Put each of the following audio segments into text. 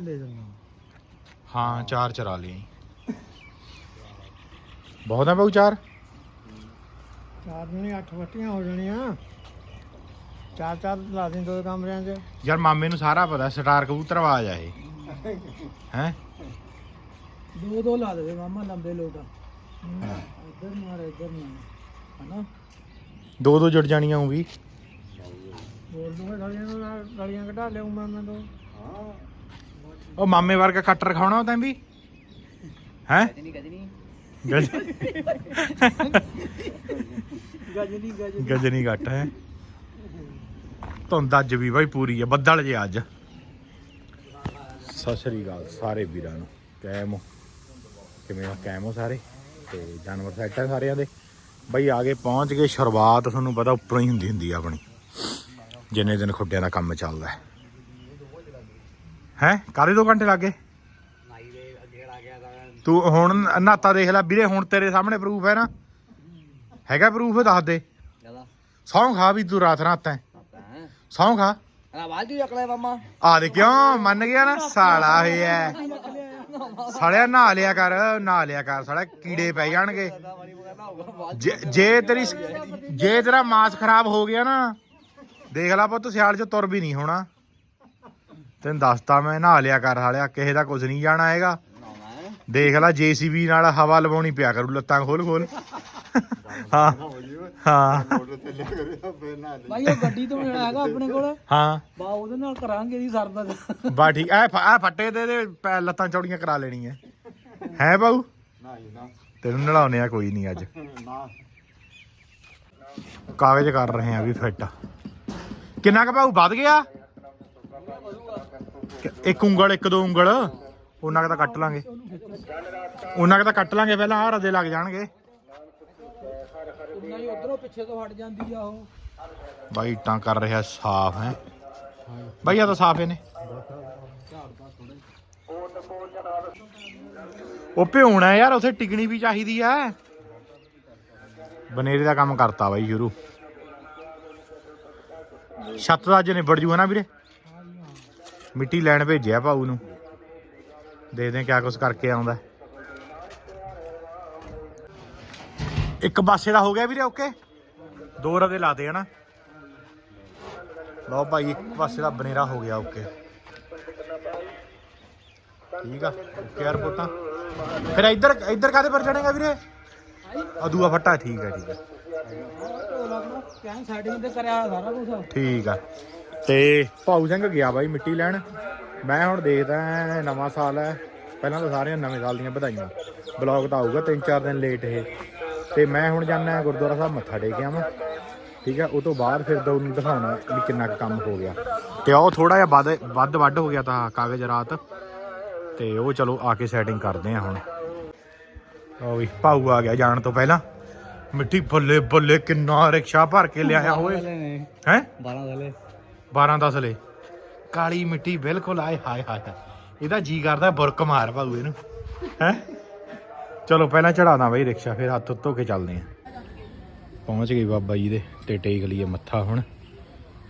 ਲੈ ਜਾਣਾ। ਹਾਂ ਚਾਰ ਚਰਾ ਲਈ ਬਹੁਤ ਹੈ ਬਾਊ ਚਾਰ? ਚਾਰ ਨਹੀਂ ਅੱਠ ਵੱਟੀਆਂ ਹੋ ਜਾਣੀਆਂ। ਚਾਰ ਚਾਰ ਲਾ ਦੇ ਦੋ ਕਮਰਿਆਂ 'ਚ। ਯਾਰ ਮਾਮੇ ਨੂੰ ਸਾਰਾ ਪਤਾ ਸਟਾਰ ਕਬੂਤਰ ਆਵਾਜ਼ ਆ ਇਹ। ਹੈ? ਦੋ ਦੋ ਲਾ ਦੇਵੇ ਮਾਮਾ ਲੰਬੇ ਲੋਟ ਇੱਧਰ ਮਾਰ ਇੱਧਰ ਮਾਰ ਹਨਾ? ਦੋ ਦੋ ਜੁੜ ਜਾਣੀਆਂ ਉਹ ਵੀ। ਬੋਲ ਦੂੰਗਾ ਗਲੀਆਂ ਨੂੰ ਨਾਲ ਗਲੀਆਂ ਕਢਾ ਲਿਆਉਂ ਮੈਂ ਮੈਂ ਦੋ। ਉਹ ਮਾਮੇ ਵਰਗਾ ਕੱਟ ਰਖਾਉਣਾ ਉਹ ਤੈਂ ਵੀ? ਹੈ? ਨਹੀਂ ਗਜਨੀ ਗਜਨੀ ਗਜਨੀ ਗਜਨੀ ਘੱਟ ਹੈ? ਧੁੰਦ ਅੱਜ ਵੀ ਬਾਈ ਪੂਰੀ ਹੈ ਬੱਦਲ ਜੇ ਅੱਜ। ਸਤਿ ਸ੍ਰੀ ਅਕਾਲ ਸਾਰੇ ਵੀਰਾਂ ਨੂੰ। ਕੈਮ ਕਿਵੇਂ ਹੋ? ਕੈਮ ਹੋ ਸਾਰੇ? ਤੇ ਜਾਨਵਰ ਸੈੱਟ ਹੈ ਸਾਰਿਆਂ ਦੇ। ਬਾਈ ਆ ਗਏ ਪਹੁੰਚ ਗਏ ਸ਼ੁਰੂਆਤ ਤੁਹਾਨੂੰ ਪਤਾ ਉੱਪਰੋਂ ਹੀ ਹੁੰਦੀ ਹੁੰਦੀ ਆ ਆਪਣੀ। ਜਿੰਨੇ ਦਿਨ ਖੁੱਡਿਆਂ ਦਾ ਕੰਮ ਚੱਲਦਾ ਹੈ। ਹੈ? ਕਾਰੇ ਦੋ ਘੰਟੇ ਲੱਗੇ ਨਾਈ ਦੇ ਅੱਗੇ ਲਾ ਗਿਆ ਤਾਂ ਤੂੰ ਹੁਣ ਨਾਤਾ ਦੇਖ ਲੈ ਵੀਰੇ ਹੁਣ ਤੇਰੇ ਸਾਹਮਣੇ ਪ੍ਰੂਫ ਹੈ ਨਾ। ਹੈਗਾ ਪ੍ਰੂਫ ਦੱਸ ਦੇ। ਜ਼ਿਆਦਾ। ਸੌਂ ਖਾ ਵੀ ਤੂੰ ਰਾਤ ਰਾਤ ਹੈ ਹੈ। ਸੌਂ ਖਾ। ਦੀ ਮਾਮਾ। ਆ ਦੇ ਕਿਉਂ? ਮੰਨ ਗਿਆ ਨਾ ਸਾਲਾ ਹੋਇਆ ਸਾਲਿਆ ਨਹਾ ਲਿਆ ਕਰ ਨਹਾ ਲਿਆ ਕਰ ਸਾਲਿਆ ਕੀੜੇ ਪੈ ਜਾਣਗੇ। ਜੇ- ਜੇ ਤੇਰੀ ਜੇ ਤੇਰਾ ਮਾਸ ਖਰਾਬ ਹੋ ਗਿਆ ਨਾ ਦੇਖ ਲੈ ਪੁੱਤ ਸਿਆਲ ਚ ਤੁਰ ਵੀ ਨਹੀਂ ਹੋਣਾ। ਤੈਨੂੰ ਦੱਸਤਾ ਮੈਂ ਨਹਾ ਲਿਆ ਕਰ ਸਾਲਿਆ ਕਿਸੇ ਦਾ ਕੁਝ ਨਹੀਂ ਜਾਣਾ ਹੈਗਾ। ਦੇਖ ਲੈ ਜੀਸੀਬੀ ਨਾਲ ਹਵਾ ਲਵਾਉਣੀ ਪਿਆ ਕਰੂ ਲੱਤਾਂ ਖੋਲ ਖੋਲ। ਹਾਂ ਹਾਂ। ਭਾਈ ਉਹ ਗੱਡੀ ਤੋਂ ਮਿਲਣਾ ਹੈਗਾ ਆਪਣੇ ਕੋਲ। ਹਾਂ। ਬਾ ਉਹਦੇ ਨਾਲ ਕਰਾਂਗੇ ਜੀ ਸਰਦਾ ਬਾ ਠੀਕ ਐ ਫੱਟੇ ਦੇ ਦੇ ਲੱਤਾਂ ਚੌੜੀਆਂ ਕਰਾ ਲੈਣੀਆਂ। ਹੈ ਬਾਊ? ਤੈਨੂੰ ਨਲਾਉਨੇ ਆ ਕੋਈ ਨਹੀਂ ਅੱਜ। ਕਾਗਜ਼ ਕਰ ਰਹੇ ਆ ਵੀ ਫਿੱਟ ਕਿੰਨਾ ਕੁ ਬਾਊ ਵੱਧ ਗਿਆ? ਇੱਕ ਉਂਗਲ ਇੱਕ ਦੋ ਉਂਗਲ ਉਹਨਾਂ ਕੁ ਤਾਂ ਕੱਟ ਲਾਂਗੇ। ਉਹਨਾਂ ਕੁ ਤਾਂ ਕੱਟ ਲਾਂਗੇ ਪਹਿਲਾਂ ਆਹ ਰਦੇ ਲੱਗ ਜਾਣਗੇ। ਉਹਨਾਂ ਹੀ ਉਧਰੋਂ ਪਿੱਛੇ ਤੋਂ ਹਟ ਜਾਂਦੀ ਆ ਉਹ। ਬਾਈ ਇੱਟਾਂ ਕਰ ਰਿਹਾ ਸਾਫ਼ ਹੈ। ਬਾਈ ਆ ਤਾਂ ਸਾਫ਼ ਹੀ ਨੇ ਉਹ ਭਿਉਣਾ ਯਾਰ ਉਥੇ ਟਿਕਣੀ ਵੀ ਚਾਹੀਦੀ ਐ ਬਨੇਰੇ ਦਾ ਕੰਮ ਕਰਤਾ ਬਾਈ ਸ਼ੁਰੂ। ਛੱਤ ਦਾ ਅੱਜ ਨਿਬੜ ਜੂਗਾ ਨਾ ਵੀਰੇ। ਮਿੱਟੀ ਲੈਣ ਭੇਜਿਆ ਭਾਊ ਨੂੰ। ਦੇਖਦੇ ਹਾਂ ਕਿਆ ਕੁਛ ਕਰਕੇ ਆਉਂਦਾ। ਇੱਕ ਪਾਸੇ ਦਾ ਹੋ ਗਿਆ ਵੀਰੇ ਓਕੇ ਦੋ ਰਦੇ ਲਾਤੇ ਹਨਾ? ਲਓ ਭਾਈ ਇੱਕ ਪਾਸੇ ਦਾ ਬਨੇਰਾ ਹੋ ਗਿਆ ਓਕੇ ਠੀਕ ਆ ਓਕੇ ਯਾਰ ਪੁੱਤਾਂ ਫਿਰ ਇੱਧਰ ਇੱਧਰ ਕਾਦੇ ਪਰ ਚੜੇਗਾ ਵੀਰੇ? ਆ ਦੂਆ ਫੱਟਾ ਠੀਕ ਆ ਠੀਕ ਆ। ਤੇ ਕਰਿਆ ਸਾਰਾ ਕੁਝ ਠੀਕ ਆ। ਤੇ ਭਾਊ ਸਿੰਘ ਗਿਆ ਬਾਈ ਮਿੱਟੀ ਲੈਣ। ਮੈਂ ਹੁਣ ਦੇਖਦਾ ਨਵਾਂ ਸਾਲ ਹੈ ਪਹਿਲਾਂ ਤਾਂ ਸਾਰਿਆਂ ਨੂੰ ਨਵੇਂ ਸਾਲ ਦੀਆਂ ਵਧਾਈਆਂ। ਬਲੌਗ ਤਾਂ ਆਊਗਾ ਤਿੰਨ ਚਾਰ ਦਿਨ ਲੇਟ ਇਹ। ਤੇ ਮੈਂ ਹੁਣ ਜਾਣਾ ਗੁਰਦੁਆਰਾ ਸਾਹਿਬ ਮੱਥਾ ਟੇਕ ਆਵਾਂ। ਠੀਕ ਆ ਉਹ ਤੋਂ ਬਾਅਦ ਫਿਰ ਤੁਹਾਨੂੰ ਦਿਖਾਉਣਾ ਵੀ ਕਿੰਨਾ ਕੁ ਕੰਮ ਹੋ ਗਿਆ। ਤੇ ਉਹ ਥੋੜਾ ਜਿਹਾ ਵੱਧ ਵੱਧ ਵੱਡ ਹੋ ਗਿਆ ਤਾਂ ਕਾਗਜ਼ ਰਾਤ। ਤੇ ਉਹ ਚਲੋ ਆ ਕੇ ਸੈਟਿੰਗ ਕਰਦੇ ਆ ਹੁਣ। ਉਹ ਵੀ ਭਾਊ ਆ ਗਿਆ ਜਾਣ ਤੋਂ ਪਹਿਲਾਂ। ਮਿੱਟੀ ਬੱਲੇ ਬੱਲੇ ਕਿੰਨਾ ਰਿਕਸ਼ਾ ਭਰ ਕੇ ਲਿਆਇਆ ਹੋਏ ਹੈ? 12 ਦਲੇ 12 10 ਲੈ। ਕਾਲੀ ਮਿੱਟੀ ਬਿਲਕੁਲ ਆਏ, ਹਾਏ ਹਾਏ ਇਹਦਾ ਜੀ ਕਰਦਾ ਬੁਰਕ ਮਾਰ ਭਾਊ ਇਹਨੂੰ। ਹੈ? ਚਲੋ, ਪਹਿਲਾਂ ਚੜਾਣਾ ਬਈ ਰਿਕਸ਼ਾ, ਫਿਰ ਹੱਥ ਧੋ ਕੇ ਚੱਲਦੇ ਆ ਪਹੁੰਚ ਗਈ ਬਾਬਾ ਜੀ ਦੇ, ਤੇ ਟੇਕ ਲਈਏ ਮੱਥਾ ਹੁਣ।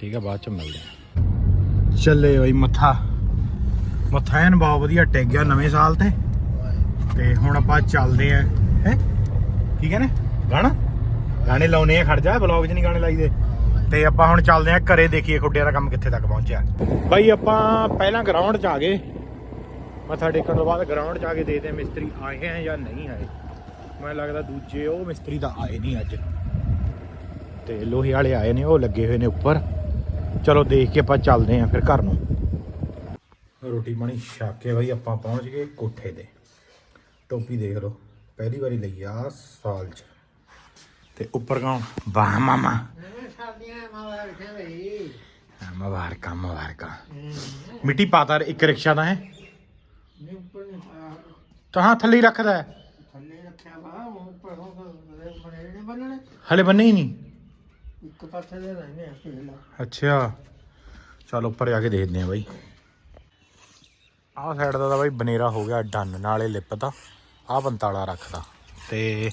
ਠੀਕ ਆ, ਬਾਅਦ ਚ ਮਿਲਦੇ ਆ ਚੱਲੇ ਬਈ ਮੱਥਾ। ਮੱਥਾ ਐਨ ਬਹੁਤ ਵਧੀਆ ਟੇਕ ਗਿਆ ਨਵੇਂ ਸਾਲ ਤੇ। ਤੇ ਹੁਣ ਆਪਾਂ ਚੱਲਦੇ ਆ ਹੈ? ਕੀ ਕਹਿੰਦੇ? ਗਾਣਾ? ਗਾਣੇ ਲਾਉਨੇ ਆ, ਖੜ ਜਾ ਬਲੌਗ 'ਚ ਨਹੀਂ ਗਾਣੇ ਲਾਈਦੇ। ਤੇ ਆਪਾਂ ਹੁਣ ਚੱਲਦੇ ਆ ਘਰੇ ਦੇਖੀਏ ਖੁੱਡਿਆਂ ਦਾ ਕੰਮ ਕਿੱਥੇ ਤੱਕ ਪਹੁੰਚਿਆ। ਬਾਈ, ਆਪਾਂ ਪਹਿਲਾਂ ਗਰਾਊਂਡ 'ਚ ਆ ਗਏ। ਮੱਥਾ ਟੇਕਣ ਤੋਂ ਬਾਅਦ ਗਰਾਊਂਡ 'ਚ ਆ ਕੇ ਦੇਖਦੇ ਆ ਮਿਸਤਰੀ ਆਏ ਹੈ ਜਾਂ ਨਹੀਂ ਆਏ। ਮੈਨੂੰ ਲੱਗਦਾ ਦੂਜੇ ਉਹ ਮਿਸਤਰੀ ਤਾਂ ਆਏ ਨਹੀਂ ਅੱਜ। ਤੇ ਲੋਹੇ ਵਾਲੇ ਆਏ ਨੇ, ਉਹ ਲੱਗੇ ਹੋਏ ਨੇ ਉੱਪਰ। ਚਲੋ ਦੇਖ ਕੇ ਆਪਾਂ ਚੱਲਦੇ ਆ ਫਿਰ ਘਰ ਨੂੰ। ਰੋਟੀ ਪਾਣੀ ਛੱਕ ਕੇ ਬਾਈ, ਆਪਾਂ ਪਹੁੰਚ ਗਏ ਕੋਠੇ ਤੇ। ਟੋਪੀ ਦੇਖ ਲਓ, ਪਹਿਲੀ ਵਾਰੀ ਲਈ ਆ ਸਾਲ 'ਚ। ਤੇ ਉੱਪਰ ਕੌਣ? ਵਾਹ ਮਾਮਾ। ਮੁਬਾਰਕਾਂ ਮੁਬਾਰਕਾਂ। ਮਿੱਟੀ ਪਾਤਾ ਇੱਕ ਰਿਕਸ਼ਾ ਦਾ ਹੈ। ਨਹੀਂ ਉੱਪਰ ਨਹੀਂ ਪਾਇਆ, ਤਾਂ ਹਾਂ ਥੱਲੇ ਹੀ ਰੱਖਦਾ ਹੈ। ਥੱਲੇ ਰੱਖਿਆ ਵਾ ਉਹ ਉੱਪਰ ਹੁਣ ਬਣੇ ਨੇ ਬੰਨਣੇ। ਹਲੇ ਬੰਨੇ ਹੀ ਨਹੀਂ। ਇੱਕ ਪਾਸੇ ਦੇ ਰਹਿੰਦੇ ਆ ਅੱਛਾ। ਚਲ ਉੱਪਰ ਜਾ ਕੇ ਦੇਖਦੇ ਆ ਬਾਈ। ਆਹ ਸਾਈਡ ਦਾ ਤਾਂ ਬਾਈ ਬਨੇਰਾ ਹੋ ਗਿਆ ਡਨ ਨਾਲੇ ਲਿਪਤਾ ਆਹ ਬੰਤਾਲਾ ਰੱਖਦਾ। ਤੇ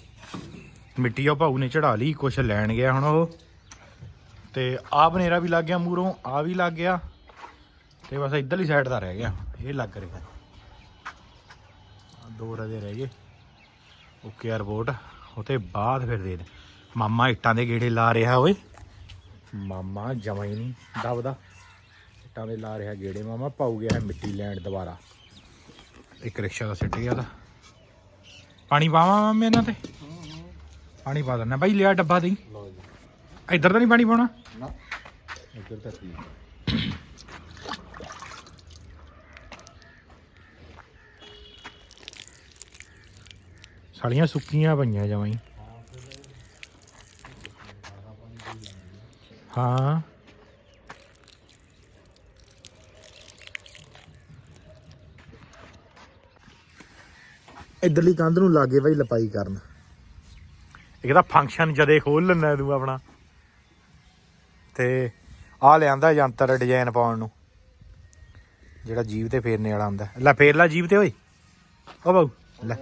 ਮਿੱਟੀ ਆ ਭਾਊ ਨੇ ਚੜਾ ਲਈ ਕੁਛ ਲੈਣ ਗਿਆ ਹੁਣ ਉਹ। ਤੇ ਆਹ ਬਨੇਰਾ ਵੀ ਲੱਗ ਗਿਆ ਮੂਰੋਂ ਆ ਵੀ ਲੱਗ ਗਿਆ। ਤੇ ਬਸ ਇੱਧਰਲੀ ਸਾਈਡ ਦਾ ਰਹਿ ਗਿਆ। ਇਹ ਲੱਗ ਰਿਹਾ। ਦੋ ਰਦੇ ਰਹਿ ਗਏ। ਓਕੇ 에어ਪੋਰਟ ਉਤੇ ਬਾਅਦ ਫਿਰ ਦੇ ਮਾਮਾ ਇੱਟਾਂ ਦੇ ਗੇੜੇ ਲਾ ਰਿਹਾ ਓਏ। ਮਾਮਾ ਜਮਾ ਹੀ ਨਹੀਂ ਦਬਦਾ। ਇੱਟਾਂ ਦੇ ਲਾ ਰਿਹਾ ਗੇੜੇ। ਮਾਮਾ ਪਾਉ ਗਿਆ ਹੈ ਮਿੱਟੀ ਲੈਣ ਦੁਬਾਰਾ। ਇੱਕ ਰਿਕਸ਼ਾ ਦਾ ਸਿੱਟ ਗਿਆ ਦਾ ਪਾਣੀ ਪਾਵਾਂ ਮਾਮੇ ਇਹਨਾਂ ਤੇ? ਪਾਣੀ ਪਾ ਦਿੰਦਾ ਬਾਈ ਲਿਆ ਡੱਬਾ ਦੇ ਇੱਧਰ ਤਾਂ ਨਹੀਂ ਪਾਣੀ ਪਾਉਣਾ? ਨਾ ਇੱਧਰ ਤਾਂ ਠੀਕ ਸਾਲੀਆਂ ਸੁੱਕੀਆਂ ਪਈਆਂ ਜਮਾਂ ਹੀ। ਹਾਂ ਇਧਰਲੀ ਕੰਧ ਨੂੰ ਲਾਗੇ ਭਾਈ ਲਪਾਈ ਕਰਨ। ਇੱਕ ਤਾਂ ਫੰਕਸ਼ਨ ਜਦੇ ਖੋਲ ਲੈਂਦਾ ਤੂੰ ਆਪਣਾ। ਤੇ ਆ ਲਿਆਂਦਾ ਯੰਤਰ ਡਿਜ਼ਾਈਨ ਪਾਉਣ ਨੂੰ। ਜਿਹੜਾ ਜੀਵ ਤੇ ਫੇਰਨੇ ਵਾਲਾ ਹੁੰਦਾ। ਲੈ ਫੇਰ ਲੈ ਜੀਵ ਤੇ ਓਏ। ਓ ਬਾਊ, ਲੈ,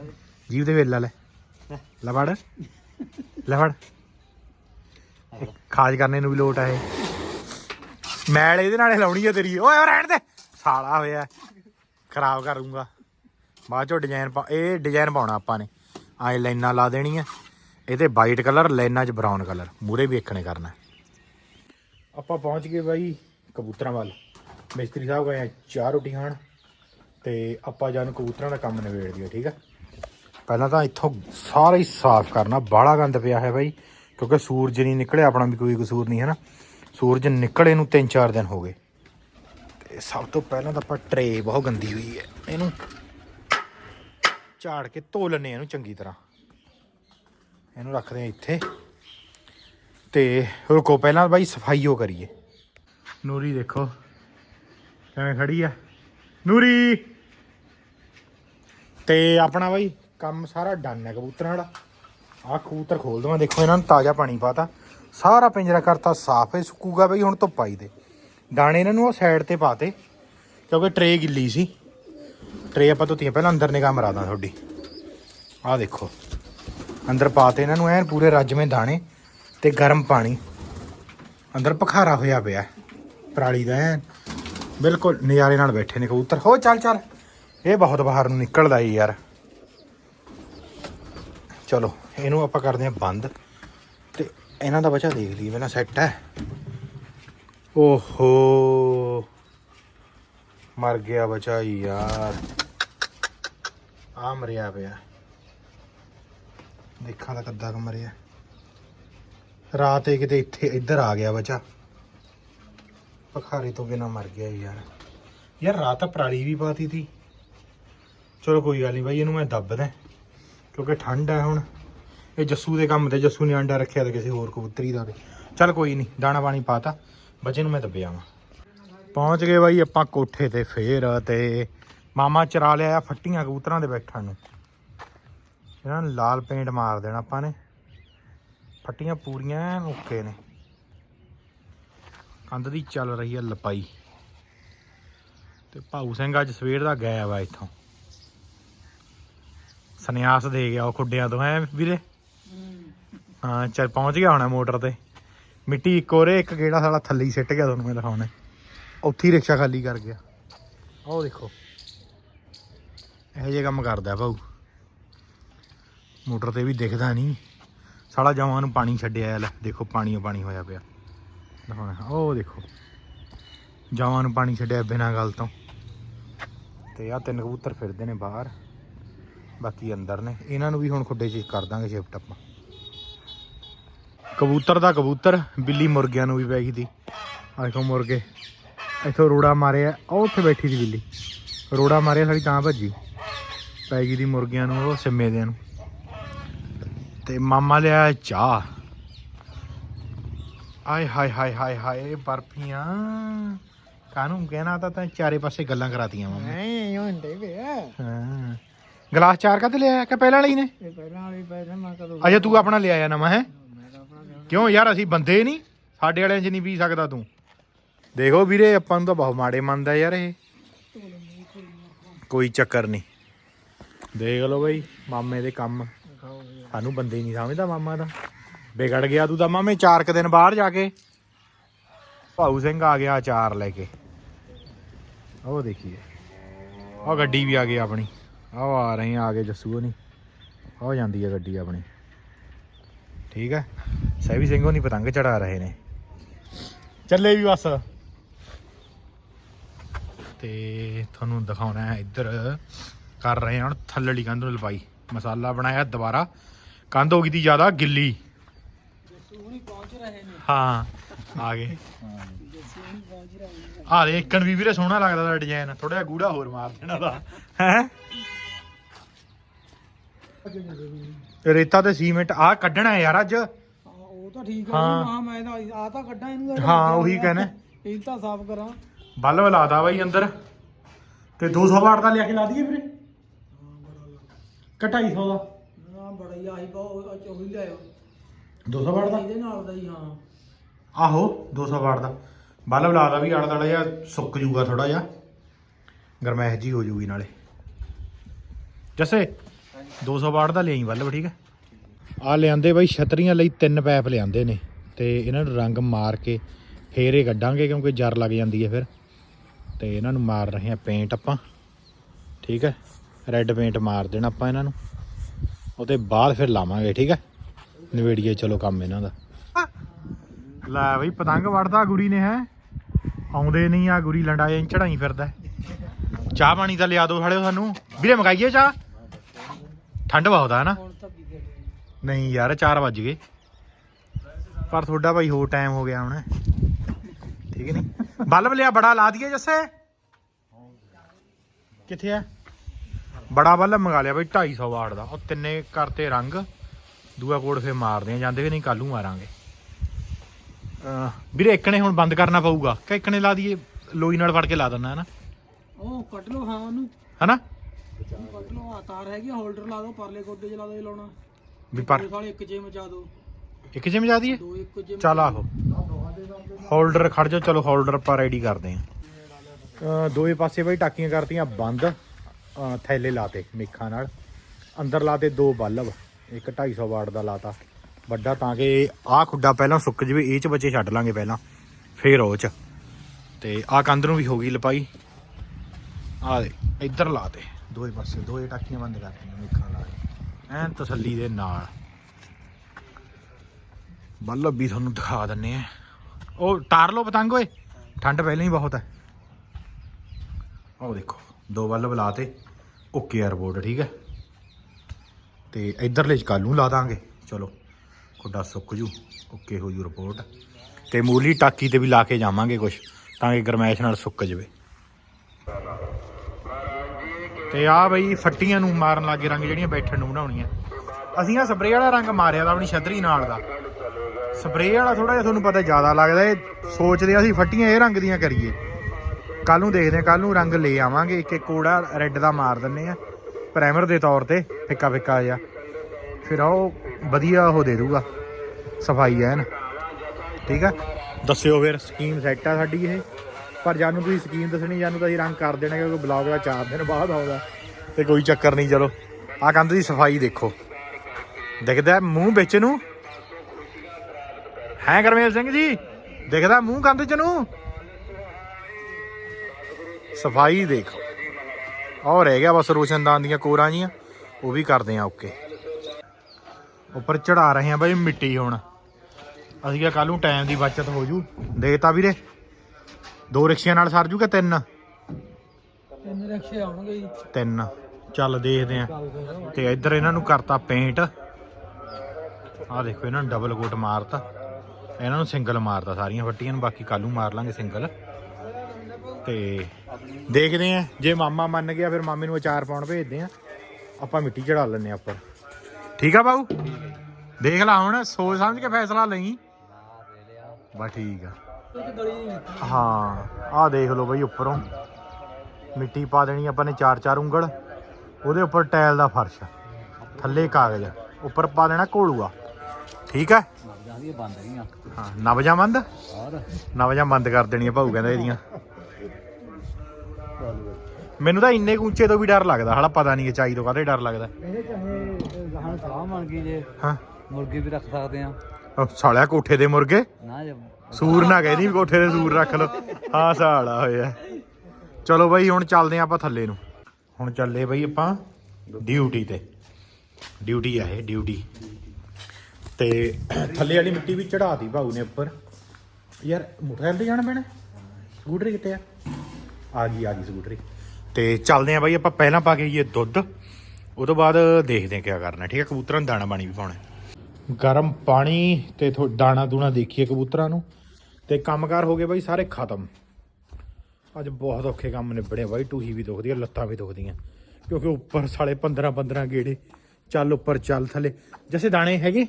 ਜੀਵ ਤੇ ਫੇਰ ਲੈ ਲੈ। ਲੈ ਫੜ। ਲੈ ਫੜ। ਖਾਜ ਕਰਨੇ ਨੂੰ ਵੀ ਲੋਟ ਆ ਇਹ। ਮੈਲ ਇਹਦੇ ਨਾਲੇ ਲਾਉਣੀ ਆ ਤੇਰੀ। ਓਏ ਰਹਿਣ ਦੇ। ਸਾਲਾ ਹੋਇਆ। ਖਰਾਬ ਕਰੂੰਗਾ। ਬਾਅਦ ਚੋਂ ਡਿਜ਼ਾਈਨ ਪਾ, ਇਹ ਡਿਜ਼ਾਈਨ ਪਾਉਣਾ ਆਪਾਂ ਨੇ। ਆਏ ਲਾਈਨਾਂ ਲਾ ਦੇਣੀ ਦੇਣੀਆਂ। ਇਹਦੇ ਵਾਈਟ ਕਲਰ ਲਾਈਨਾਂ 'ਚ ਬਰਾਊਨ ਕਲਰ ਮੂਰੇ ਵੇਖਣੇ ਕਰਨਾ। ਆਪਾਂ ਪਹੁੰਚ ਗਏ ਬਾਈ ਕਬੂਤਰਾਂ ਵੱਲ ਮਿਸਤਰੀ ਸਾਹਿਬ ਗਏ ਆ, ਚਾਹ ਰੋਟੀ ਖਾਣ ਤੇ ਆਪਾਂ ਜਾਨ ਕਬੂਤਰਾਂ ਦਾ ਕੰਮ ਨਿਬੇੜ ਦਿਓ ਠੀਕ ਆ? ਪਹਿਲਾਂ ਤਾਂ ਇੱਥੋਂ ਸਾਰਾ ਹੀ ਸਾਫ਼ ਕਰਨਾ, ਬਾਹਲਾ ਗੰਦ ਪਿਆ ਹੈ ਬਾਈ, ਕਿਉਂਕਿ ਸੂਰਜ ਨਹੀਂ ਨਿਕਲਿਆ, ਆਪਣਾ ਵੀ ਕੋਈ ਕਸੂਰ ਨਹੀਂ ਹੈ ਨਾ ਸੂਰਜ ਨਿਕਲੇ ਨੂੰ 3-4 ਦਿਨ ਹੋ ਗਏ। ਤੇ ਸਭ ਤੋਂ ਪਹਿਲਾਂ ਤਾਂ ਆਪਾਂ ਟਰੇ ਬਹੁਤ ਗੰਦੀ ਹੋਈ ਹੈ, ਇਹਨੂੰ ਝਾੜ ਕੇ ਧੋ ਲੈਣੇ ਇਹਨੂੰ ਚੰਗੀ ਤਰ੍ਹਾਂ। ਇਹਨੂੰ ਰੱਖਦੇ ਆ ਇੱਥੇ। ਤੇ ਰੁਕੋ ਪਹਿਲਾਂ ਬਾਈ ਸਫ਼ਾਈ ਉਹ ਕਰੀਏ। ਨੂਰੀ ਦੇਖੋ ਕਿਵੇਂ ਖੜੀ ਆ? ਨੂਰੀ! ਤੇ ਆਪਣਾ ਬਾਈ ਕੰਮ ਸਾਰਾ ਡਨ ਹੈ ਕਬੂਤਰਾਂ ਵਾਲਾ। ਆਹ ਕਬੂਤਰ ਖੋਲ ਦਵਾਂ ਦੇਖੋ ਇਹਨਾਂ ਨੂੰ ਤਾਜ਼ਾ ਪਾਣੀ ਪਾਤਾ। ਸਾਰਾ ਪਿੰਜਰਾ ਕਰਤਾ ਸਾਫ਼ ਹੈ ਸੁੱਕੂਗਾ ਬਈ ਹੁਣ ਧੁੱਪ ਆਈ ਦੇ। ਦਾਣੇ ਇਹਨਾਂ ਨੂੰ ਉਹ ਸਾਈਡ ਤੇ ਪਾਤੇ ਕਿਉਂਕਿ ਟਰੇ ਗਿੱਲੀ ਸੀ। ਟਰੇ ਆਪਾਂ ਧੋਤੀਆਂ ਪਹਿਲਾਂ ਅੰਦਰ ਨਿਗਾਹ ਮਰਾਦਾ ਤੁਹਾਡੀ। ਆਹ ਦੇਖੋ ਅੰਦਰ ਪਾਤੇ ਇਹਨਾਂ ਨੂੰ ਐਨ ਪੂਰੇ ਰੱਜਵੇਂ ਦਾਣੇ। ਤੇ ਗਰਮ ਪਾਣੀ। ਅੰਦਰ ਪਖਾਰਾ ਹੋਇਆ ਪਿਆ। ਪਰਾਲੀ ਦਾ ਐਨ। ਬਿਲਕੁਲ ਨਜ਼ਾਰੇ ਨਾਲ ਬੈਠੇ ਨੇ ਕਬੂਤਰ। ਹੋ, ਚੱਲ ਚੱਲ। ਇਹ ਬਹੁਤ ਬਾਹਰ ਨੂੰ ਨਿਕਲਦਾ ਈ ਯਾਰ। ਚਲੋ, ਇਹਨੂੰ ਆਪਾਂ ਕਰਦੇ ਹਾਂ ਬੰਦ। ਤੇ ਇਹਨਾਂ ਦਾ ਬਚਾ ਦੇਖ ਲਈਏ, ਪਹਿਲਾਂ ਸੈੱਟ ਹੈ। ਓਹੋ। ਮਰ ਗਿਆ ਬਚਾ ਯਾਰ। ਆ ਮਰਿਆ ਪਿਆ। ਦੇਖਾਂ ਦਾ ਕੱਦਾ ਕ ਮਰਿਆ। ਰਾਤ ਇਹ ਕਿਤੇ ਇੱਥੇ, ਇੱਧਰ ਆ ਗਿਆ ਬਚਾ। ਪਖਾਰੇ ਤੋਂ ਬਿਨਾ ਮਰ ਗਿਆ ਯਾਰ। ਯਾਰ ਰਾਤ ਪਰਾਲੀ ਵੀ ਪਾਤੀ ਤੀ। ਚਲੋ ਕੋਈ ਗੱਲ ਨਹੀਂ ਬਾਈ, ਇਹਨੂੰ ਮੈਂ ਦੱਬਦਾ। ਕਿਉਂਕਿ ਠੰਡ ਹੈ ਹੁਣ। ਇਹ ਜੱਸੂ ਦੇ ਕੰਮ ਤੇ, ਜੱਸੂ ਨੇ ਅੰਡਾ ਰੱਖਿਆ ਤੇ ਕਿਸੇ ਹੋਰ ਕਬੂਤਰੀ ਦਾ ਤੇ। ਚੱਲ ਕੋਈ ਨਹੀਂ ਦਾਣਾ ਪਾਣੀ ਪਾਤਾ। ਬੱਚੇ ਨੂੰ ਮੈਂ ਦੱਬਿਆ ਵਾਂ। ਪਹੁੰਚ ਗਏ ਬਾਈ ਆਪਾਂ ਕੋਠੇ ਤੇ ਫੇਰ ਤੇ। ਮਾਮਾ ਚਰਾ ਲਿਆ ਫੱਟੀਆਂ ਕਬੂਤਰਾਂ ਦੇ ਬੈਠਣ ਨੂੰ। ਇਹਨਾਂ ਨੂੰ ਲਾਲ ਪੇਂਟ ਮਾਰ ਦੇਣਾ ਆਪਾਂ ਨੇ। ਫੱਟੀਆਂ ਪੂਰੀਆਂ ਐਨ ਓਕੇ ਨੇ। ਕੰਧ ਦੀ ਚੱਲ ਰਹੀ ਹੈ ਲਪਾਈ। ਤੇ ਭਾਊ ਸਿੰਘ ਅੱਜ ਸਵੇਰ ਦਾ ਗਿਆ ਵਾ ਇੱਥੋਂ। ਸੰਨਿਆਸ ਦੇ ਗਿਆ ਉਹ ਖੁੱਡਿਆਂ ਤੋਂ ਐ ਵੀਰੇ? ਹਾਂ, ਚੱਲ ਪਹੁੰਚ ਗਿਆ ਹੋਣਾ ਮੋਟਰ ਤੇ। ਮਿੱਟੀ ਇੱਕ ਹੋਰੇ ਇੱਕ ਗੇੜਾ ਸਾਲਾ ਥੱਲੇ ਹੀ ਸਿੱਟ ਗਿਆ ਤੁਹਾਨੂੰ ਮੈਂ ਦਿਖਾਉਣਾ। ਉੱਥੇ ਹੀ ਰਿਕਸ਼ਾ ਖਾਲੀ ਕਰ ਗਿਆ। ਉਹ ਦੇਖੋ। ਇਹੋ ਜਿਹੇ ਕੰਮ ਕਰਦਾ ਭਾਊ। ਮੋਟਰ ਤੇ ਵੀ ਦਿਖਦਾ ਨਹੀਂ। ਸਾਲਾ ਜਵਾਂ ਨੂੰ ਪਾਣੀ ਛੱਡਿਆ ਲੈ, ਦੇਖੋ ਪਾਣੀ ਓ ਪਾਣੀ ਹੋਇਆ ਪਿਆ। ਦਿਖਾਉਣਾ ਉਹ ਦੇਖੋ। ਜਵਾਂ ਨੂੰ ਪਾਣੀ ਛੱਡਿਆ ਬਿਨਾਂ ਗੱਲ ਤੋਂ। ਤੇ ਆ ਤਿੰਨ ਕਬੂਤਰ ਫਿਰਦੇ ਨੇ ਬਾਹਰ। ਬਾਕੀ ਅੰਦਰ ਨੇ। ਇਹਨਾਂ ਨੂੰ ਵੀ ਹੁਣ ਖੁੱਡੇ 'ਚ ਕਰ ਦਾਂਗੇ ਸ਼ਿਫਟ ਆਪਾਂ। ਕਬੂਤਰ ਦਾ ਕਬੂਤਰ, ਬਿੱਲੀ ਮੁਰਗਿਆਂ ਨੂੰ ਵੀ ਪੈ ਗਈ ਤੀ ਆਹ ਮੁਰਗੇ। ਇੱਥੋਂ ਰੋੜਾ ਮਾਰਿਆ, ਉਹ ਉੱਥੇ ਬੈਠੀ ਸੀ ਬਿੱਲੀ। ਰੋੜਾ ਮਾਰਿਆ ਸਾਡੀ ਤਾਂ ਭੱਜੀ। ਪੈ ਗਈ ਦੀ ਮੁਰਗਿਆਂ ਨੂੰ, ਉਹ ਸਿੰਮੇ ਦਿਆਂ ਨੂੰ। ਤੇ ਮਾਮਾ ਲਿਆ ਚਾਹ। ਆਏ ਹਾਏ ਹਾਏ ਹਾਏ ਹਾਏ ਬਰਫੀਆਂ। ਕਾਨੂੰ ਕਹਿਣਾ ਤਾਂ ਤਾਂ ਚਾਰੇ ਪਾਸੇ ਗੱਲਾਂ ਕਰਾਤੀਆਂ ਮਾਮਾ ਨਹੀਂ ਹੁੰਦੇ ਵੇ ਹਾਂ। ਗਲਾਸ ਚਾਰ ਕਾ ਤੇ ਲਿਆਇਆ ਕਿ ਪਹਿਲਾਂ ਵਾਲੀ ਨੇ? ਪਹਿਲਾਂ ਵਾਲੀ ਪੈਸੇ ਮੈਂ ਕਦੋਂ ਅਜੇ ਤੂੰ ਆਪਣਾ ਲਿਆਇਆ ਨਵਾਂ ਹੈ। ਕਿਉਂ ਯਾਰ ਅਸੀਂ ਬੰਦੇ ਨਹੀਂ। ਸਾਡੇ ਵਾਲਿਆਂ 'ਚ ਨਹੀਂ ਪੀ ਸਕਦਾ ਤੂੰ। ਦੇਖੋ ਵੀਰੇ ਆਪਾਂ ਨੂੰ ਤਾਂ ਬਹੁਤ ਮਾੜੇ ਮੰਨਦਾ ਯਾਰ ਇਹ। ਕੋਈ ਚੱਕਰ ਨਹੀਂ। ਦੇਖ ਲਓ ਬਈ ਮਾਮੇ ਦੇ ਕੰਮ। ਸਾਨੂੰ ਬੰਦੇ ਹੀ ਨਹੀਂ ਸਮਝਦਾ ਮਾਮਾ ਦਾ ਵਿਗੜ ਗਿਆ ਤੂੰ ਤਾਂ ਮਾਮੇ, ਚਾਰ ਕੁ ਦਿਨ ਬਾਹਰ ਜਾ ਕੇ। ਭਾਊ ਸਿੰਘ ਆ ਗਿਆ ਅਚਾਰ ਲੈ ਕੇ। ਉਹ ਦੇਖੀਏ। ਉਹ ਗੱਡੀ ਵੀ ਆ ਗਈ ਆਪਣੀ। ਆਹ ਆ ਰਹੇ ਆ ਗਏ ਜੱਸੂ ਹੋਣੀ। ਹੋ ਜਾਂਦੀ ਹੈ ਗੱਡੀ ਆਪਣੀ। ਠੀਕ ਹੈ ਸਹਿਬੀ ਸਿੰਘ ਹੋਣੀ ਪਤੰਗ ਚੜਾ ਰਹੇ ਨੇ। ਚੱਲੇ ਵੀ ਬਸ। ਤੇ ਤੁਹਾਨੂੰ ਦਿਖਾਉਣਾ ਹੈ ਇੱਧਰ। ਕਰ ਰਹੇ ਹਾਂ ਹੁਣ ਥੱਲੜੀ ਕੰਧ ਨੂੰ ਲਪਾਈ। ਮਸਾਲਾ ਬਣਾਇਆ ਦੁਬਾਰਾ। ਕੰਧ ਹੋ ਗਈ ਤੀ ਜ਼ਿਆਦਾ ਗਿੱਲੀ। ਸੂਣੀ ਪਹੁੰਚ ਰਹੇ ਨੇ ਹਾਂ ਆ ਗਏ। ਸੂਣੀ ਪਹੁੰਚ ਰਹੇ ਨੇ ਆ ਦੇ ਇੱਕਣ ਵੀ ਵੀਰੇ ਸੋਹਣਾ ਲੱਗਦਾ ਦਾ ਡਿਜ਼ਾਈਨ ਥੋੜਾ ਜਿਹਾ ਗੂੜਾ ਹੋਰ ਮਾਰ ਦੇਣਾ ਦਾ। ਹੈ? ਰੇਤਾ ਤੇ ਸੀਮੈਂਟ ਆ ਕੱਢਣਾ ਯਾਰ ਅੱਜ। ਹਾਂ ਉਹ ਤਾਂ ਠੀਕ ਹਾਂ। ਆ ਹਾਂ। ਮੈਂ ਤਾਂ ਆ ਤਾਂ ਕੱਢਾਂ ਇਹਨੂੰ ਤਾਂ। ਹਾਂ, ਲੱਗਿਆ ਉਹੀ। ਕਹਿਣਾ। ਇਹ ਤਾਂ ਸਾਫ਼ ਕਰਾਂ। ਬਲਬ ਲਾਦਾ ਬਾਈ ਅੰਦਰ। ਤੇ 200 ਵਾਟ ਦਾ ਲਿਆ ਕੇ ਲਾ ਦਈਏ ਵੀਰੇ। ਕਟਾਈ 200 ਦਾ। ਬੜਾ ਹੀ ਆਹੀ ਬਹੁਤ ਉਹੀ ਲਿਆਇਓ 200 ਵਾਟ ਦਾ? ਇਹਦੇ ਨਾਲ ਦਾ ਹੀ ਹਾਂ। ਆਹੋ 200 ਵਾਟ ਦਾ। ਬਲਬ ਲਾਦਾ ਵੀ ਆੜਾ ਦੜਾ ਜਿਹਾ ਸੁੱਕ ਜੂਗਾ ਥੋੜਾ ਜਿਹਾ। ਗਰਮੈਸ਼ ਜੀ ਹੋ ਜੂਗੀ ਨਾਲੇ। ਜੱਸੇ 200 ਵਾਟ ਦਾ ਲਿਆਈ ਬਲਬ ਠੀਕ ਹੈ? ਆ ਲਿਆਂਦੇ ਬਾਈ ਛਤਰੀਆਂ ਲਈ ਤਿੰਨ ਪੈਪ ਲਿਆਂਦੇ ਨੇ। ਤੇ ਇਹਨਾਂ ਨੂੰ ਰੰਗ ਮਾਰ ਕੇ ਫੇਰ ਇਹ ਕੱਢਾਂਗੇ ਕਿਉਂਕਿ ਜਰ ਲੱਗ ਜਾਂਦੀ ਹੈ ਫਿਰ। ਤੇ ਇਹਨਾਂ ਨੂੰ ਮਾਰ ਰਹੇ ਆ ਪੇਂਟ ਆਪਾਂ। ਠੀਕ ਹੈ? ਰੈੱਡ ਪੇਂਟ ਮਾਰ ਦੇਣਾ ਆਪਾਂ ਇਹਨਾਂ ਨੂੰ। ਉਹਦੇ ਬਾਅਦ ਫਿਰ ਲਾਵਾਂਗੇ, ਠੀਕ ਹੈ? ਨਵੇੜੀਏ ਚਲੋ ਕੰਮ ਇਹਨਾਂ ਦਾ। ਲੈ ਬਈ, ਪਤੰਗ ਵੜਦਾ ਗੁਰੀ ਨੇ, ਹੈ? ਆਉਂਦੇ ਨਹੀਂ ਆ ਗੁਰੀ ਲੰਡਾਏ ਚੜਾਈ ਫਿਰਦਾ। ਚਾਹ ਪਾਣੀ ਤਾਂ ਲਿਆ ਦਿਓ ਸਾਲਿਓ ਸਾਨੂੰ। ਵੀਰੇ, ਮਗਾਈਏ ਚਾਹ? ਠੰਡ ਬਹੁਤ ਆ ਨਾ? ਨਹੀਂ ਯਾਰ 4 ਵੱਜ ਗਏ। ਪਰ ਤੁਹਾਡਾ ਭਾਈ ਹੋਰ ਟਾਈਮ ਹੋ ਗਿਆ ਹੁਣ। ਠੀਕ ਹੈ ਨਹੀਂ ਬਲਬ ਲਿਆ, ਬੜਾ ਲਾ ਦਈਏ ਜੱਸੇ। ਕਿੱਥੇ ਆ? ਬੜਾ ਬਲਬ ਮੰਗਾ ਲਿਆ ਬਈ 250 ਵਾਟ ਦਾ। ਉਹ ਤਿੰਨੇ ਕਰਤੇ ਰੰਗ ਦੂਆ ਕੋਡ ਫੇ ਮਾਰਦੇ ਆ ਜਾਂਦੇ ਕਿ ਨਹੀਂ ਕੱਲੂ ਮਾਰਾਂਗੇ। ਵੀਰੇ ਇੱਕ ਨੇ ਹੁਣ ਬੰਦ ਕਰਨਾ ਪਊਗਾ। ਕਿ ਇੱਕ ਨੇ ਲਾ ਦਈਏ ਲੋਈ ਨਾਲ ਫੜ ਕੇ ਲਾ ਦਿੰਦਾ ਹੈ ਨਾ ਉਹ ਕੱਢ ਲਓ ਹਾਂ ਉਹਨੂੰ। ਹਨਾ? ਉਹਨੂੰ ਕੱਢ ਲਓ ਆ ਤਾਰ ਹੈਗੀ ਹੋਲਡਰ ਲਾ ਦਿਓ ਪਰਲੇ ਗੋਡੇ 'ਚ ਲਾ ਦਿਓ ਲਾਉਣਾ। ਵੀ ਪਰ ਸਾਲੇ ਇੱਕ ਜੇ ਮਚਾ ਦਿਓ। ਇੱਕ ਜਾ ਦਈਏ? ਦੋ ਇੱਕ ਜੇ ਚੱਲ ਆਹੋ। ਹੋਲਡਰ ਖੜ ਜਾ ਚਲੋ ਹੋਲਡਰ ਆਪਾਂ ਰੈਡੀ ਕਰਦੇ ਆਂ ਦੋਏ ਪਾਸੇ ਬਈ ਟਾਕੀਆਂ ਕਰਤੀਆਂ ਬੰਦ। ਥੈਲੇ ਲਾਤੇ ਮੇਖਾਂ ਨਾਲ। ਅੰਦਰ ਲਾਤੇ ਦੋ ਬਲਬ, ਇੱਕ 250 ਵਾਟ ਦਾ ਲਾਤਾ। ਵੱਡਾ ਤਾਂ ਕਿ ਆਹ ਖੁੱਡਾ ਪਹਿਲਾਂ ਸੁੱਕ ਜਵੇ, ਇਹ ਚ ਬੱਚੇ ਛੱਡ ਲਾਂਗੇ ਪਹਿਲਾਂ, ਫੇਰ ਉਹ ਚ। ਤੇ ਆਹ ਕੰਧ ਨੂੰ ਵੀ ਹੋ ਗਈ ਲਪਾਈ। ਆ ਦੇ, ਇੱਧਰ ਲਾਤੇ। ਦੋਏ ਪਾਸੇ, ਦੋਏ ਟਾਕੀਆਂ ਬੰਦ ਕਰਤੀਆਂ ਮੇਖਾਂ ਨਾਲ। ਐਨ ਤਸੱਲੀ ਦੇ ਨਾਲ। ਬੱਲਬ ਵੀ ਤੁਹਾਨੂੰ ਦਿਖਾ ਦਿੰਨੇ ਆ। ਉਹ ਟਾਰ ਲਓ ਪਤੰਗ, ਓਏ। ਠੰਡ ਪਹਿਲਾਂ ਹੀ ਬਹੁਤ ਹੈ ਉਹ ਦੇਖੋ, ਦੋ ਬੱਲਬ ਲਾਤੇ। ਓਕੇ 에ਅਰਪੋਰਟ ਠੀਕ ਹੈ ਤੇ ਇਧਰਲੇ ਚ ਕੱਲ ਨੂੰ ਲਾ ਦਾਂਗੇ। ਚਲੋ, ਖੁੱਡਾ ਸੁੱਕ ਜੂ, ਓਕੇ ਹੋ ਜੂ ਰਿਪੋਰਟ ਤੇ ਮੂਲੀ ਟਾਕੀ ਤੇ ਵੀ ਲਾ ਕੇ ਜਾਵਾਂਗੇ ਕੁਝ ਤਾਂ ਕਿ ਗਰਮੈਸ਼ ਨਾਲ ਸੁੱਕ ਜਵੇ। ਤੇ ਆ ਬਈ ਫੱਟੀਆਂ ਨੂੰ ਮਾਰਨ ਲੱਗੇ ਰੰਗ ਜਿਹੜੀਆਂ ਬੈਠਣ ਨੂੰ ਬਣਾਉਣੀਆਂ। ਅਸੀਂ ਆ ਸਪਰੇਅ ਵਾਲਾ ਰੰਗ ਮਾਰਿਆ ਦਾ ਆਪਣੀ ਛਤਰੀ ਨਾਲ ਦਾ। ਸਪਰੇਅ ਵਾਲਾ ਥੋੜਾ ਜਿਹਾ ਤੁਹਾਨੂੰ ਪਤਾ ਜ਼ਿਆਦਾ ਲੱਗਦਾ ਇਹ ਸੋਚਦੇ ਆ ਅਸੀਂ ਫੱਟੀਆਂ ਇਹ ਰੰਗ ਦੀਆਂ ਕਰੀਏ। ਕੱਲ ਨੂੰ ਦੇਖਦੇ ਆ ਕੱਲ ਨੂੰ ਰੰਗ ਲੈ ਆਵਾਂਗੇ। ਇੱਕ ਇੱਕ ਕੋੜਾ ਰੈੱਡ ਦਾ ਮਾਰ ਦਿੰਨੇ ਆ ਪ੍ਰਾਈਮਰ ਦੇ ਤੌਰ ਤੇ ਫਿੱਕਾ ਫਿੱਕਾ ਜਿਹਾ। ਫਿਰ ਉਹ ਵਧੀਆ ਉਹ ਦੇ ਦੂਗਾ। ਸਫ਼ਾਈ ਐਨ। ਠੀਕ ਆ? ਦੱਸਿਓ ਫਿਰ ਸਕੀਮ ਸੈੱਟ ਆ ਸਾਡੀ ਇਹ। ਪਰ ਜਾਨੂੰ ਤੁਸੀਂ ਸਕੀਮ ਦੱਸਣੀ, ਜਾਨੂੰ ਤਾਂ ਅਸੀਂ ਰੰਗ ਕਰ ਦੇਣਾ, ਕਿਉਂਕਿ ਬਲੌਗ ਦਾ 4 ਦਿਨ ਬਾਅਦ ਆਉਂਦਾ। ਤੇ ਕੋਈ ਚੱਕਰ ਨਹੀਂ, ਚਲੋ। ਆ ਕੰਧ ਦੀ ਸਫ਼ਾਈ ਦੇਖੋ। ਦਿਖਦਾ ਮੂੰਹ ਵਿੱਚ ਨੂੰ। ਹੈ ਗਰਮੇਲ ਸਿੰਘ ਜੀ? ਦਿਖਦਾ ਮੂੰਹ ਕੰਧ ਚ ਨੂੰ? ਸਫ਼ਾਈ ਦੇਖੋ। ਔਰ ਰਹਿ ਗਿਆ ਬਸ ਰੋਸ਼ਨਦਾਨ ਦੀਆਂ ਕੋਰਾਂ ਜੀਆਂ। ਉਹ ਵੀ ਕਰਦੇ ਆ ਓਕੇ। ਉੱਪਰ ਚੜਾ ਰਹੇ ਆ ਬਾਈ ਮਿੱਟੀ ਹੁਣ। ਅਸੀਂ ਕਿਹਾ ਕੱਲ ਨੂੰ ਟਾਈਮ ਦੀ ਬਚਤ ਹੋ ਜੂ। ਦੇਤਾ ਵੀਰੇ। ਦੋ ਰਿਕਸ਼ਿਆਂ ਨਾਲ ਸਰ ਜੂਗਾ ਤਿੰਨ? ਤਿੰਨ ਰਿਕਸ਼ੇ ਆਉਣਗੇ ਜੀ। ਤਿੰਨ। ਚੱਲ ਦੇਖਦੇ ਆ। ਤੇ ਇੱਧਰ ਇਹਨਾਂ ਨੂੰ ਕਰਤਾ ਪੇਂਟ ਆਹ ਦੇਖੋ ਇਹਨਾਂ ਨੂੰ ਡਬਲ ਕੋਟ ਮਾਰਤਾ। ਇਹਨਾਂ ਨੂੰ ਸਿੰਗਲ ਮਾਰਤਾ ਸਾਰੀਆਂ ਫੱਟੀਆਂ ਨੂੰ ਬਾਕੀ ਕੱਲੂ ਮਾਰ ਲਾਂਗੇ ਸਿੰਗਲ ਤੇ ਦੇਖਦੇ ਆ। ਜੇ ਮਾਮਾ ਮੰਨ ਗਿਆ ਫਿਰ ਮਾਮੇ ਨੂੰ ਅਚਾਰ ਪਾਉਣ ਭੇਜਦੇ ਆ। ਆਪਾਂ ਮਿੱਟੀ ਚੜਾ ਲੈਨੇ ਆ ਉੱਪਰ। ਠੀਕ ਆ ਬਾਊ? ਦੇਖ ਲਾ ਹੁਣ ਸੋਚ ਸਮਝ ਕੇ ਫੈਸਲਾ ਲਈ। ਬਸ ਠੀਕ ਆ। ਹਾਂ ਆਹ ਦੇਖ ਲਓ ਬਈ ਉੱਪਰੋਂ। ਮਿੱਟੀ ਪਾ ਦੇਣੀ ਆਪਾਂ ਨੇ ਚਾਰ ਚਾਰ ਉਂਗਲ। ਉਹਦੇ ਉੱਪਰ ਟਾਇਲ ਦਾ ਫਰਸ਼ ਥੱਲੇ ਕਾਗਜ਼ ਉੱਪਰ ਪਾ ਦੇਣਾ ਘੋਲੂਆ। ਠੀਕ ਹੈ ਜਾਂਦੀਆਂ ਬੰਦ ਹਾਂ ਨਵਜਾਂ ਬੰਦ? ਨਵਜਾਂ ਬੰਦ ਕਰ ਦੇਣੀਆਂ ਭਾਊ ਕਹਿੰਦਾ ਇਹਦੀਆਂ। ਮੈਨੂੰ ਤਾਂ ਇੰਨੇ ਕੁ ਉੱਚੇ ਤੋਂ ਵੀ ਡਰ ਲੱਗਦਾ ਹਾਲਾ ਪਤਾ ਨਹੀਂ ਚਾਈ ਤੋਂ ਕਾਹਦੇ ਡਰ ਲੱਗਦਾ। ਇਹਦੇ ਚਾਹੇ ਗਾਹਾਂ ਸਲਾਹ ਬਣ ਗਈ ਜੇ। ਹਾਂ। ਮੁਰਗੀ ਵੀ ਰੱਖ ਸਕਦੇ ਆ। ਉਹ ਸਾਲਿਆ ਕੋਠੇ ਦੇ ਮੁਰਗੇ? ਨਾ ਜੇ ਸੂਰ ਨਾ ਕਹਿੰਦੀ ਵੀ ਕੋਠੇ ਦੇ ਸੂਰ ਰੱਖ ਲਓ। ਹਾਂ ਸਾਲਾ ਹੋਇਆ। ਚਲੋ ਬਾਈ ਹੁਣ ਚੱਲਦੇ ਆਂ ਆਪਾਂ ਥੱਲੇ ਨੂੰ। ਹੁਣ ਚੱਲੇ ਬਈ ਆਪਾਂ ਡਿਊਟੀ ਤੇ। ਡਿਊਟੀ ਆ ਇਹ ਡਿਊਟੀ। ਤੇ ਥੱਲੇ ਵਾਲੀ ਮਿੱਟੀ ਵੀ ਚੜਾਤੀ ਭਾਊ ਨੇ ਉੱਪਰ। ਯਾਰ ਮੋਟਰਸਾਈਕਲ ਤੇ ਜਾਣਾ ਪੈਣਾ? ਸਕੂਟਰੀ ਕਿੱਥੇ ਆ? ਆ ਗਈ ਆ ਗਈ ਸਕੂਟਰੀ। ਤੇ ਚੱਲਦੇ ਆ ਬਾਈ ਆਪਾਂ ਪਹਿਲਾਂ ਪਾ ਕੇ ਆਈਏ ਦੁੱਧ। ਉਹ ਤੋਂ ਬਾਅਦ ਦੇਖਦੇ ਆ ਕੀ ਕਰਨਾ। ਠੀਕ ਹੈ ਕਬੂਤਰਾਂ ਨੂੰ ਦਾਣਾ ਪਾਣੀ ਵੀ ਪਾਉਣਾ। ਗਰਮ ਪਾਣੀ ਤੇ ਦਾਣਾ ਦੂਣਾ ਦੇਖੀਏ ਕਬੂਤਰਾਂ ਨੂੰ। ਤੇ ਕੰਮਕਾਰ ਹੋ ਗਏ ਬਾਈ ਸਾਰੇ ਖਤਮ। ਅੱਜ ਬਹੁਤ ਔਖੇ ਕੰਮ ਨਿਬੜੇ ਬਾਈ ਟੂਹੀ ਵੀ ਦੁਖਦੀ ਆ ਲੱਤਾਂ ਵੀ ਦੁਖਦੀਆਂ। ਕਿਉਂਕਿ ਉੱਪਰ ਸਾਲੇ 15 15 ਗੇੜੇ ਚੱਲ ਉੱਪਰ ਚੱਲ ਥੱਲੇ। ਜੈਸੇ ਦਾਣੇ ਹੈਗੇ?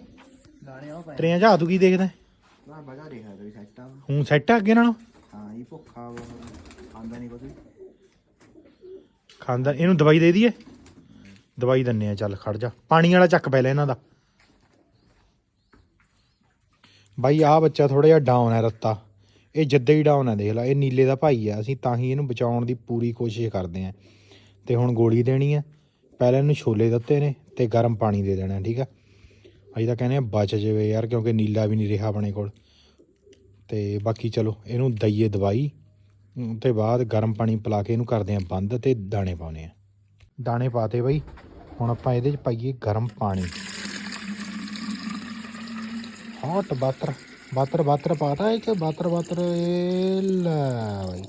ਦਾਣੇ ਪਏ। ਤੇਰੀਆਂ ਜਾ ਤੂੰ ਕੀ ਦੇਖਦਾ? ਨਾ ਬਗਾ ਰਿਹਾ ਤੇਰੀ ਸੈਟਾ ਹੂੰ ਸੈੱਟ ਆ ਅੱਗੇ ਨਾਲੋਂ? ਹਾਂ ਇਹ ਭੁੱਖਾ ਖਾਂਦਾ ਨਹੀਂ ਕੁਝ ਖਾਂਦਾ ਇਹਨੂੰ ਦਵਾਈ ਦੇ ਦਈਏ? ਦਵਾਈ ਦਿੰਨੇ ਆ, ਚੱਲ ਖੜ ਜਾ। ਪਾਣੀ ਵਾਲਾ ਚੱਕ ਪਹਿਲਾਂ ਇਹਨਾਂ ਦਾ। ਬਾਈ ਆ ਬੱਚਾ ਥੋੜਾ ਜਿਹਾ ਡਾਊਨ ਹੈ ਰੱਤਾ ਇਹ ਜਿੱਦਾਂ ਹੀ ਡਾਊਨ ਹੈ, ਦੇਖ ਲੈ, ਇਹ ਨੀਲੇ ਦਾ ਭਾਈ ਆ। ਅਸੀਂ ਤਾਂ ਹੀ ਇਹਨੂੰ ਬਚਾਉਣ ਦੀ ਪੂਰੀ ਕੋਸ਼ਿਸ਼ ਕਰਦੇ ਆ ਤੇ ਹੁਣ ਗੋਲੀ ਦੇਣੀ ਆ। ਪਹਿਲਾਂ ਇਹਨੂੰ ਛੋਲੇ ਦਿੱਤੇ ਨੇ ਤੇ ਗਰਮ ਪਾਣੀ ਦੇ ਦੇਣਾ, ਠੀਕ ਆ? ਅਸੀਂ ਤਾਂ ਕਹਿੰਦੇ ਆ ਬਚ ਜਾਵੇ ਯਾਰ, ਕਿਉਂਕਿ ਨੀਲਾ ਵੀ ਨਹੀਂ ਰਿਹਾ ਆਪਣੇ ਕੋਲ। ਤੇ ਬਾਕੀ ਚਲੋ, ਇਹਨੂੰ ਦਈਏ ਦਵਾਈ। ਤੇ ਬਾਅਦ ਗਰਮ ਪਾਣੀ ਪਿਲਾ ਕੇ ਇਹਨੂੰ ਕਰਦੇ ਆ ਬੰਦ ਤੇ ਦਾਣੇ ਪਾਉਣੇ ਆ। ਦਾਣੇ ਪਾਤੇ ਬਈ, ਹੁਣ ਆਪਾਂ ਇਹਦੇ ਚ ਪਾਈਏ ਗਰਮ ਪਾਣੀ। ਹੌਟ ਬਾਤਰ ਬਾਤਰ ਬਾਤਰ ਪਾਤਾ ਇਹ ਕਿ ਬਾਤਰ ਬਾਤਰ ਇਹ ਲੈ ਬਈ।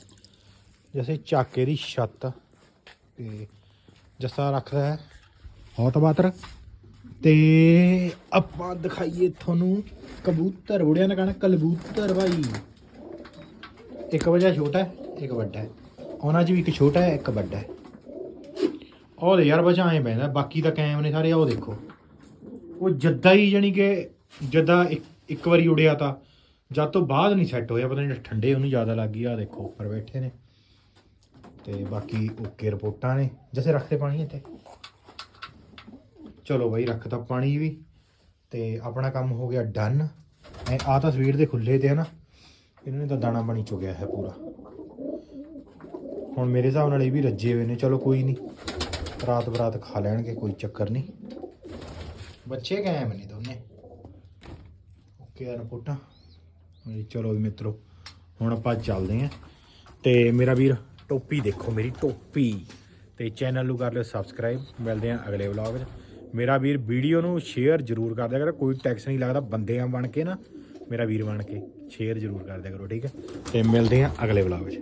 ਜੈਸੇ ਚਾਕੇ ਦੀ ਛੱਤ। ਤੇ ਜੱਸਾ ਰੱਖਦਾ ਹੈ। ਹੌਟ ਬਾਤਰ ਤੇ ਆਪਾਂ ਦਿਖਾਈਏ ਤੁਹਾਨੂੰ ਕਬੂਤਰ। ਬੁੜਿਆਂ ਨੇ ਕਹਣਾ ਕਲਬੂਤਰ ਭਾਈ ਇੱਕ ਵਜਾ ਛੋਟਾ ਹੈ, ਇੱਕ ਵੱਡਾ ਹੈ। ਉਹਨਾਂ 'ਚ ਵੀ ਇੱਕ ਛੋਟਾ ਹੈ, ਇੱਕ ਵੱਡਾ ਹੈ। ਉਹ ਦੇ ਯਾਰ ਬਚਾ ਐ ਪੈਂਦਾ, ਬਾਕੀ ਤਾਂ ਕਾਇਮ ਨੇ ਸਾਰੇ, ਉਹ ਦੇਖੋ। ਉਹ ਜੱਦਾ ਹੀ ਜਾਨੀ ਕਿ ਜੱਦਾ ਇੱਕ ਇੱਕ ਵਾਰੀ ਉੜਿਆ ਤਾਂ ਜਦ ਤੋਂ ਬਾਅਦ ਨਹੀਂ ਸੈੱਟ ਹੋਇਆ, ਪਤਾ ਨਹੀਂ ਠੰਡੇ ਉਹਨੂੰ ਜ਼ਿਆਦਾ ਲੱਗ ਗਈ ਆ ਦੇਖੋ, ਉੱਪਰ ਬੈਠੇ ਨੇ। ਤੇ ਬਾਕੀ ਓਕੇ ਰਿਪੋਰਟਾਂ ਨੇ। ਜੈਸੇ ਰੱਖਦੇ ਪਾਣੀ ਇੱਥੇ। ਚਲੋ ਬਾਈ ਰੱਖਤਾ ਪਾਣੀ ਵੀ। ਤੇ ਆਪਣਾ ਕੰਮ ਹੋ ਗਿਆ ਡਨ ਐ ਆ ਤਾਂ ਸਵੇਰ ਦੇ ਖੁੱਲੇ ਤੇ ਹਨਾ ਇਹਨਾਂ ਨੇ ਤਾਂ ਦਾਣਾ ਬਣੀ ਚੁੱਕਿਆ ਹੈ ਪੂਰਾ। ਹੁਣ ਮੇਰੇ ਹਿਸਾਬ ਨਾਲ ਇਹ ਵੀ ਰੱਜੇ ਹੋਏ ਨੇ, ਚਲੋ ਕੋਈ ਨਹੀਂ। ਰਾਤ ਬਰਾਤ ਖਾ ਲੈਣਗੇ, ਕੋਈ ਚੱਕਰ ਨਹੀਂ। ਬੱਚੇ ਕਾਇਮ ਨੇ ਦੋਨੇ। ਓਕੇ ਆ ਰਿਪੋਰਟਾਂ। ਚਲੋ ਵੀ ਮਿੱਤਰੋ, ਹੁਣ ਆਪਾਂ ਚੱਲਦੇ ਆਂ ਤੇ ਮੇਰਾ ਵੀਰ, ਟੋਪੀ ਦੇਖੋ ਮੇਰੀ, ਟੋਪੀ। ਤੇ ਚੈਨਲ ਨੂੰ ਕਰ ਲਿਓ ਸਬਸਕ੍ਰਾਈਬ। ਮਿਲਦੇ ਆਂ ਅਗਲੇ ਵਲੌਗ 'ਚ। ਮੇਰਾ ਵੀਰ ਵੀਡੀਓ ਨੂੰ ਸ਼ੇਅਰ ਜ਼ਰੂਰ ਕਰ ਦਿਆ ਕਰੋ। ਕੋਈ ਟੈਕਸ ਨਹੀਂ ਲੱਗਦਾ, ਬੰਦਿਆਂ ਬਣ ਕੇ ਨਾ। ਮੇਰਾ ਵੀਰ ਬਣ ਕੇ ਸ਼ੇਅਰ ਜ਼ਰੂਰ ਕਰ ਦਿਆ ਕਰੋ, ਠੀਕ ਹੈ? ਤੇ ਮਿਲਦੇ ਹਾਂ ਅਗਲੇ ਵਲੌਗ 'ਚ।